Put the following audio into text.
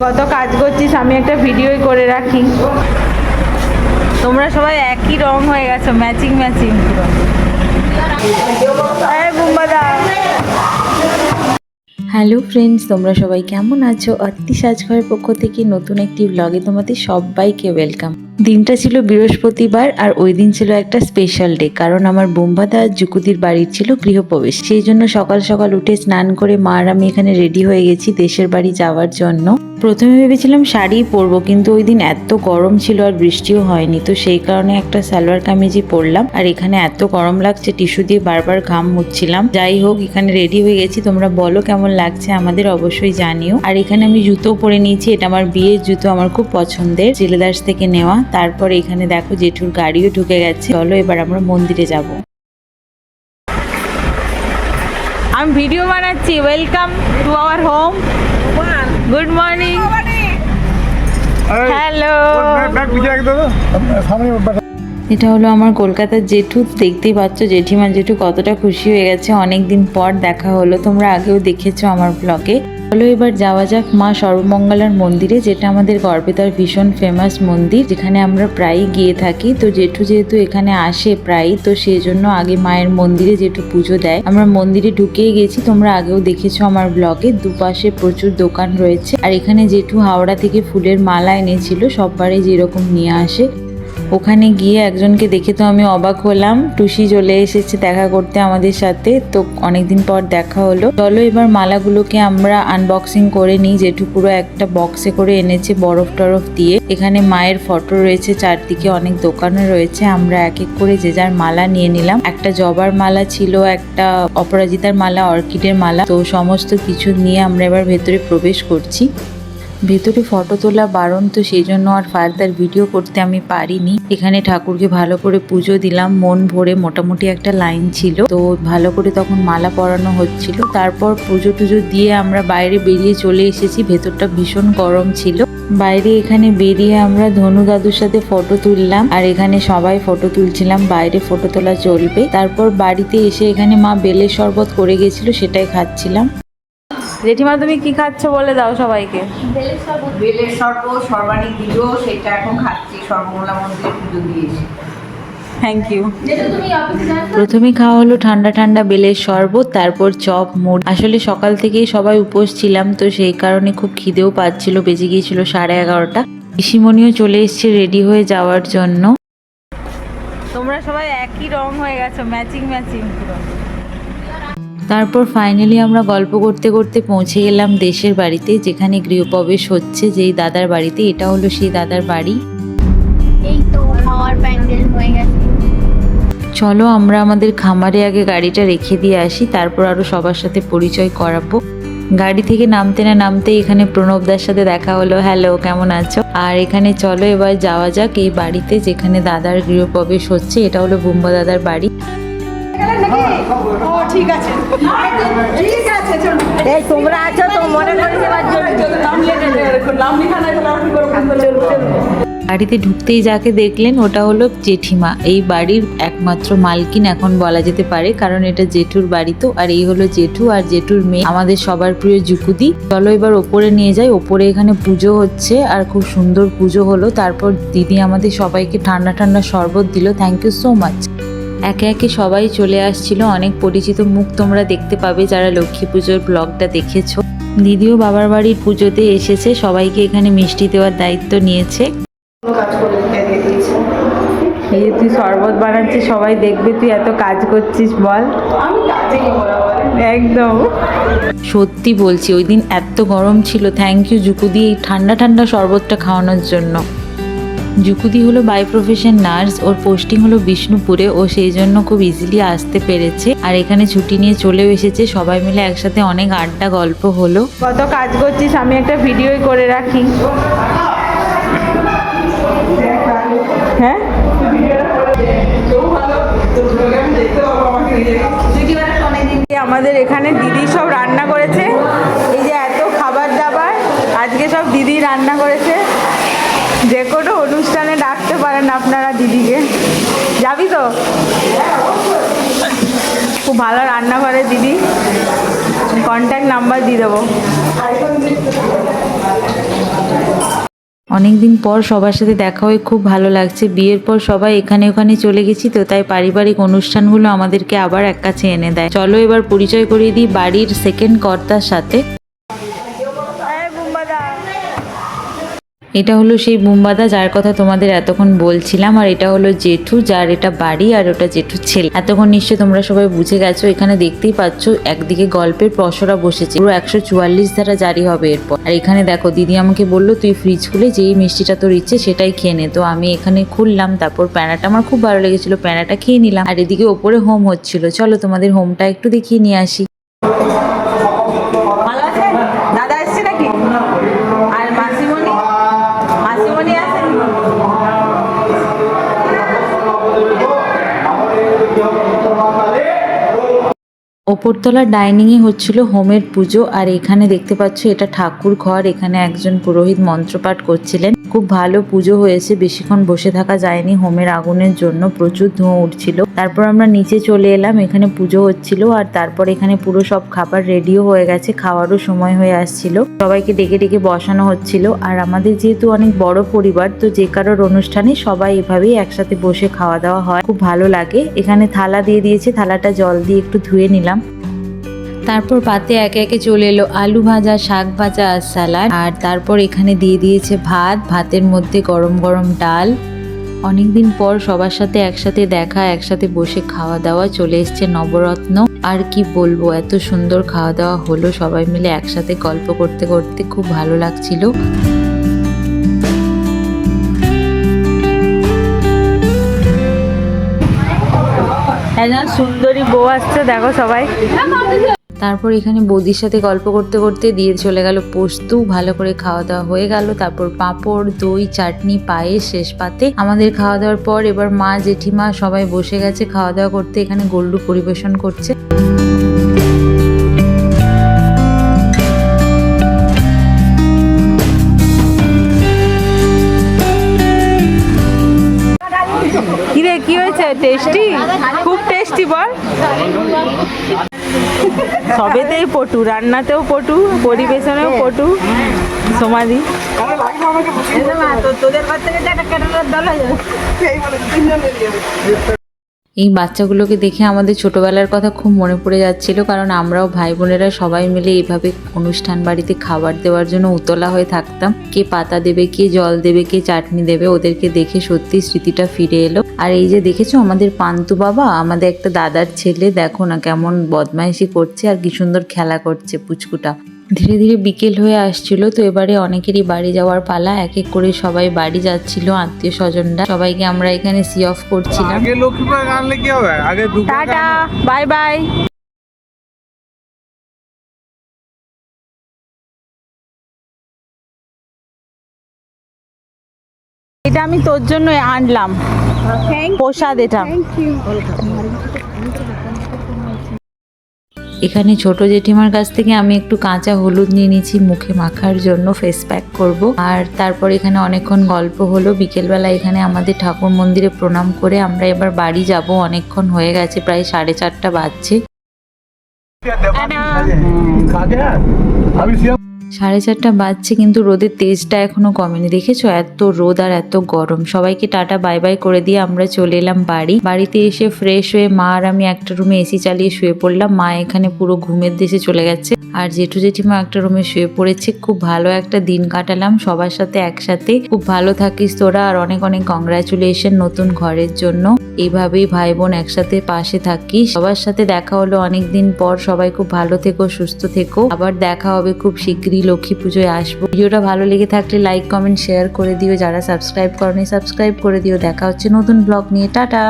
কত কাজ করছিস, আমি একটা ভিডিওই করে রাখি। তোমরা সবাই একই রং হয়ে গেছো, ম্যাচিং ম্যাচিং। হ্যালো ফ্রেন্ডস তোমরা সবাই কেমন আছো? অত্তি সাজঘরের পক্ষ থেকে নতুন একটি ব্লগে তোমাদের সবাইকে ওয়েলকাম দিনটা ছিল বৃহস্পতিবার আর ওই দিন ছিল একটা স্পেশাল ডে কারণ আমার বোম্বাদা আর জুকুদির বাড়ির ছিল গৃহপ্রবেশ। সেই জন্য সকাল সকাল উঠে স্নান করে মা আর আমি এখানে রেডি হয়ে গেছি দেশের বাড়ি যাওয়ার জন্য। প্রথমে ভেবেছিলাম শাড়ি পরবো, কিন্তু ওই দিন এত গরম ছিল আর বৃষ্টিও হয়নি, তো সেই কারণে একটা সালোয়ার কামিজই পরলাম। আর এখানে এত গরম লাগছে, টিস্যু দিয়ে বারবার ঘাম মুছছিলাম। যাই হোক, এখানে রেডি হয়ে গেছি, তোমরা বলো কেমন লাগছে আমাদের অবশ্যই জানিও। আর এখানে আমি জুতো পরে নিয়েছি, এটা আমার বিয়ের জুতো, আমার খুব পছন্দের জেলেদার্স থেকে নেওয়া। তারপর এখানে দেখো জেঠুর গাড়িও ঢুকে গেছে। চলো এবার আমরা মন্দিরে যাব। আমি ভিডিও বানাচ্ছি। Welcome to our home good morning hello এটা হলো আমার কলকাতার জেঠু দেখতেই পাচ্ছ জেঠিমা জেঠু কতটা খুশি হয়ে গেছে। অনেক দিন পর দেখা হলো তোমরা আগেও দেখেছ আমার ব্লগে চলো এবার যাওয়া যাক মা সর্বমঙ্গলার মন্দিরে, যেটা আমাদের গড়বেতার ভীষণ ফেমাস মন্দির, যেখানে আমরা প্রায়ই গিয়ে থাকি। তো জেঠু যেহেতু এখানে আসে প্রায়ই, তো সেই জন্য আগে মায়ের মন্দিরে জেঠু পুজো দেয়। আমরা মন্দিরে ঢুকেই গেছি, তোমরা আগেও দেখেছ আমার ব্লগে দুপাশে প্রচুর দোকান রয়েছে। আর এখানে জেঠু হাওড়া থেকে ফুলের মালা এনেছিল সববারে যেরকম নিয়ে আসে। ওখানে গিয়ে একজনকে দেখে তো আমি অবাক হলাম। টুসি চলে এসেছে দেখা করতে আমাদের সাথে। তো অনেকদিন পর দেখা হলো। চলো এবার মালাগুলোকে আমরা আনবক্সিং করে নিই। জেঠু পুরো একটা বক্সে করে এনেছে বরফ টরফ দিয়ে। এখানে মায়ের ফটো রয়েছে, চারদিকে অনেক দোকানও রয়েছে। আমরা এক এক করে যে যার মালা নিয়ে নিলাম। একটা জবার মালা ছিল, একটা অপরাজিতার মালা, অর্কিডের মালা। তো সমস্ত কিছু নিয়ে আমরা এবার ভেতরে প্রবেশ করছি। ভেতরে ফটো তোলা বারণ তো সেই জন্য আর ফার্দার ভিডিও করতে আমি পারিনি। এখানে ঠাকুরকে ভালো করে পুজো দিলাম। মন ভরে মোটামুটি একটা লাইন ছিল। তো ভালো করে তখন মালা পরানো হচ্ছিল। তারপর পুজো টুজো দিয়ে আমরা বাইরে বেরিয়ে চলে এসেছি। ভেতরটা ভীষণ গরম ছিল। বাইরে এখানে বেরিয়ে আমরা ধনু দাদুর সাথে ফটো তুললাম। আর এখানে সবাই ফটো তুলছিলাম। বাইরে ফটো তোলা চলবে। তারপর বাড়িতে এসে এখানে মা বেলের শরবত করে গেছিল, সেটাই খাচ্ছিলাম। জেঠিমা তুমি কি খাচ্ছ বলে দাও সবাইকে। বেলের সর্ব সর্বাণী পুজো সেটা এখন খাচ্ছি মন্দিরে পুজো দিয়েছি। থ্যাংক ইউ প্রথমে খাওয়া হলো ঠান্ডা ঠান্ডা বেলের শরবত তারপর চপ মুড়। আসলে সকাল থেকেই সবাই উপোস ছিলাম তো সেই কারণে খুব খিদেও পাচ্ছিল বেজে গিয়েছিল সাড়ে এগারোটা। ঋষিমণিও চলে এসছে রেডি হয়ে যাওয়ার জন্য। তোমরা সবাই একই রং হয়ে গেছো ম্যাচিং ম্যাচিং। পুরো তারপর ফাইনালি আমরা গল্প করতে করতে পৌঁছে গেলাম দেশের বাড়িতে যেখানে গৃহপ্রবেশ হচ্ছে যেই দাদার বাড়িতে। এটা হলো সেই দাদার বাড়ি। এই তো খাওয়ার প্যান্ডেল হয়ে গেছে। চলো আমরা আমাদের খামারে আগে গাড়িটা রেখে দিয়ে আসি তারপর আরও সবার সাথে পরিচয় করাবো। গাড়ি থেকে নামতে না নামতে এখানে প্রণবদার সাথে দেখা হলো। হ্যালো কেমন আছো? আর এখানে চলো এবার যাওয়া যাক এই বাড়িতে যেখানে দাদার গৃহপ্রবেশ হচ্ছে। এটা হলো বুম্বা দাদার বাড়ি। এই তোমরা আছো তো মনে করে দেওয়ার বাড়িতে ঢুকতেই যাকে দেখলেন ওটা হলো জেঠিমা। এই বাড়ির একমাত্র মালকিন এখন বলা যেতে পারে কারণ এটা জেঠুর বাড়ি তো আর এই হলো জেঠু আর জেঠুর মেয়ে আমাদের সবার প্রিয় জুকুদি চলো এবার ওপরে নিয়ে যাই। ওপরে এখানে পুজো হচ্ছে আর খুব সুন্দর পুজো হলো। তারপর দিদি আমাদের সবাইকে ঠান্ডা ঠান্ডা শরবত দিল। থ্যাংক ইউ সো মাচ একে একে সবাই চলে আসছিল। অনেক পরিচিত মুখ তোমরা দেখতে পাবে যারা লক্ষ্মী পুজোর ব্লগটা দেখেছ। দিদিও বাবার বাড়ির পুজোতে এসেছে। সবাইকে এখানে মিষ্টি দেওয়ার দায়িত্ব নিয়েছে। এই তুই শরবত বানাচ্ছিস, সবাই দেখবে তুই এত কাজ করছিস, বল। একদম। সত্যি বলছি, ওই দিন এত গরম ছিল। থ্যাংক ইউ জুকুদি এই ঠান্ডা ঠান্ডা শরবতটা খাওয়ানোর জন্য। জুকুদি হলো বাই প্রফেশন নার্স ওর পোস্টিং হলো বিষ্ণুপুরে, ও সেই জন্য খুব ইজিলি আসতে পেরেছে। আর এখানে ছুটি নিয়ে চলেও এসেছে, সবাই মিলে একসাথে অনেক আড্ডা গল্প হলো। কত কাজ করছিস, আমি একটা ভিডিওই করে রাখি। হ্যাঁ? আমাদের এখানে দিদি সব রান্না করেছে। এই যে এত খাবার দাবার, আজকে সব দিদি রান্না করেছে। যে কোনো পারেন আপনারা দিদিকে? যাবি তো? খুব ভালো রান্না করে দিদি। কন্ট্যাক্ট নাম্বার দিয়ে দেবো। অনেকদিন পর সবার সাথে দেখা হয়ে খুব ভালো লাগছে। বিয়ের পর সবাই এখানে ওখানে চলে গেছি তো, তাই পারিবারিক অনুষ্ঠানগুলো আমাদেরকে আবার এক কাছে এনে দেয়। চলো এবার পরিচয় করিয়ে দিই বাড়ির সেকেন্ড কর্তার সাথে। এটা হলো সেই বুম্বাদা যার কথা তোমাদের এতক্ষণ বলছিলাম, আর এটা হলো জেঠু যার এটা বাড়ি আর ওটা জেঠুর ছেলে। এতক্ষণ নিশ্চয়ই তোমরা সবাই বুঝে গেছো, এখানে দেখতেই পাচ্ছ একদিকে গল্পের পসরা বসেছে, পুরো একশো চুয়াল্লিশ ধারা জারি হবে এরপর। আর এখানে দেখো, দিদি আমাকে বলল, তুই ফ্রিজ খুলে যেই মিষ্টিটা তোর ইচ্ছে সেটাই খেয়ে নে। তো আমি এখানে খুললাম, তারপর প্যানাটা, আমার খুব ভালো লেগেছিল, প্যানাটা খেয়ে নিলাম। আর এদিকে ওপরে হোম হচ্ছিল। চলো তোমাদের হোমটা একটু দেখিয়ে নিয়ে আসি। ওপরতলা ডাইনিংয়ে হচ্ছিল হোমের পুজো, আর এখানে দেখতে পাচ্ছ এটা ঠাকুর ঘর, এখানে একজন পুরোহিত মন্ত্রপাঠ করছিলেন। খুব ভালো পুজো হয়েছে, বেশিক্ষণ বসে থাকা যায়নি, হোমের আগুনের জন্য প্রচুর ধোঁয়া উঠছিল। তারপর আমরা নিচে চলে এলাম, এখানে পুজো হচ্ছিল আর তারপর এখানে পুরো সব খাবার রেডিও হয়ে গেছে, খাওয়ারও সময় হয়ে আসছিল। সবাইকে ডেকে ডেকে বসানো হচ্ছিল আর আমাদের যেহেতু অনেক বড় পরিবার, তো যে কারোর অনুষ্ঠানে সবাই এভাবেই একসাথে বসে খাওয়া দাওয়া হয়। খুব ভালো লাগে। এখানে থালা দিয়ে দিয়েছে, থালাটা জল দিয়ে একটু ধুয়ে নিলাম। তারপর পাতে একে একে চলে এলো আলু ভাজা, শাক ভাজা আর স্যালাড। আর তারপর এখানে দিয়ে দিয়েছে ভাত। ভাতের মধ্যে গরম গরম ডাল। অনেকদিন পর সবার সাথে একসাথে দেখা, একসাথে বসে খাওয়া দাওয়া চলে এসছে নবরত্ন। আর কি বলব, এত সুন্দর খাওয়া দাওয়া হলো। সবাই মিলে একসাথে গল্প করতে করতে খুব ভালো লাগছিল। একজন সুন্দরী বউ আসছে, দেখো সবাই। তারপর এখানে বৌদির সাথে গল্প করতে করতে দিয়ে চলে গেল পোস্ত, ভালো করে খাওয়া দাওয়া হয়ে গেল। তারপর পাঁপড়, দই, চাটনি, পায়েস, শেষ পাতে। আমাদের খাওয়া দাওয়ার পর এবার মা, জেঠিমা সবাই বসে গেছে খাওয়া দাওয়া করতে। এখানে গোল্ডু পরিবেশন করছে। কিরে, কি হয়েছে? টেস্টি খুব টেস্টি বল। সবেতেই পটু রান্নাতেও পটু পরিবেশনেও পটু। সমাধি। তোদের বাচ্চাকে একটা ক্যাটারের দল হয়ে যাবে। এই বাচ্চাগুলোকে দেখে আমাদের ছোটবেলার কথা খুব মনে পড়ে যাচ্ছিল, কারণ আমরাও ভাই বোনেরা সবাই মিলে এভাবে অনুষ্ঠান বাড়িতে খাবার দেওয়ার জন্য উতলা হয়ে থাকতাম। কে পাতা দেবে, কে জল দেবে, কে চাটনি দেবে, ওদেরকে দেখে সত্যি স্মৃতিটা ফিরে এলো। আর এই যে দেখেছ আমাদের পান্তু বাবা আমাদের একটা দাদার ছেলে, দেখো না কেমন বদমাইশি করছে আর কি সুন্দর খেলা করছে পুচকুটা। ধীরে ধীরে বিকেল হয়ে আসছিল তো এবারে অনেকেরই বাড়ি যাওয়ার পালা এক এক করে সবাই বাড়ি যাচ্ছিল আত্মীয় স্বজনরা সবাইকে আমরা এখানে সি অফ করছিলাম। আগে কি হবে আগে টাটা বাই বাই এটা আমি তোর জন্য আনলাম। প্রসাদ এটা। এখানে ছোট জেঠিমার কাছ থেকে আমি একটু কাঁচা হলুদ নিয়ে নিয়েছি মুখে মাখার জন্য ফেস প্যাক করব। আর তারপর এখানে অনেকক্ষণ গল্প হলো। বিকেলবেলা এখানে আমাদের ঠাকুর মন্দিরে প্রণাম করে আমরা এবার বাড়ি যাব। অনেকক্ষণ হয়ে গেছে প্রায় সাড়ে চারটা বাজছে। সাড়ে চারটা বাজছে, কিন্তু রোদের তেজটা এখনও কমেনি। দেখেছ? এত রোদ আর এত গরম। সবাইকে টাটা, বাই বাই করে দিয়ে আমরা চলে এলাম বাড়ি। বাড়িতে এসে ফ্রেশ হয়ে মা আর আমি একটা রুমে এসি চালিয়ে শুয়ে পড়লাম। মা এখানে পুরো ঘুমের দেশে চলে গেছে। আর জেঠু জেঠিমা একটা রুমে শুয়ে পড়েছে। খুব ভালো একটা দিন কাটালাম সবার সাথে একসাথে। খুব ভালো থাকিস তোরা আর অনেক অনেক কংগ্রাচুলেশন নতুন ঘরের জন্য। এইভাবেই ভাই বোন একসাথে পাশে থাকিস। সবার সাথে দেখা হলো অনেকদিন পর। সবাই খুব ভালো থেকো, সুস্থ থেকো। আবার দেখা হবে খুব শীঘ্রই লক্ষ্মী পুজোয় আসব। ভিডিওটা ভালো লেগে থাকলে লাইক কমেন্ট শেয়ার করে দিও। যারা সাবস্ক্রাইব করেনি সাবস্ক্রাইব করে দিও। দেখা হচ্ছে নতুন ব্লগ নিয়ে। টাটা!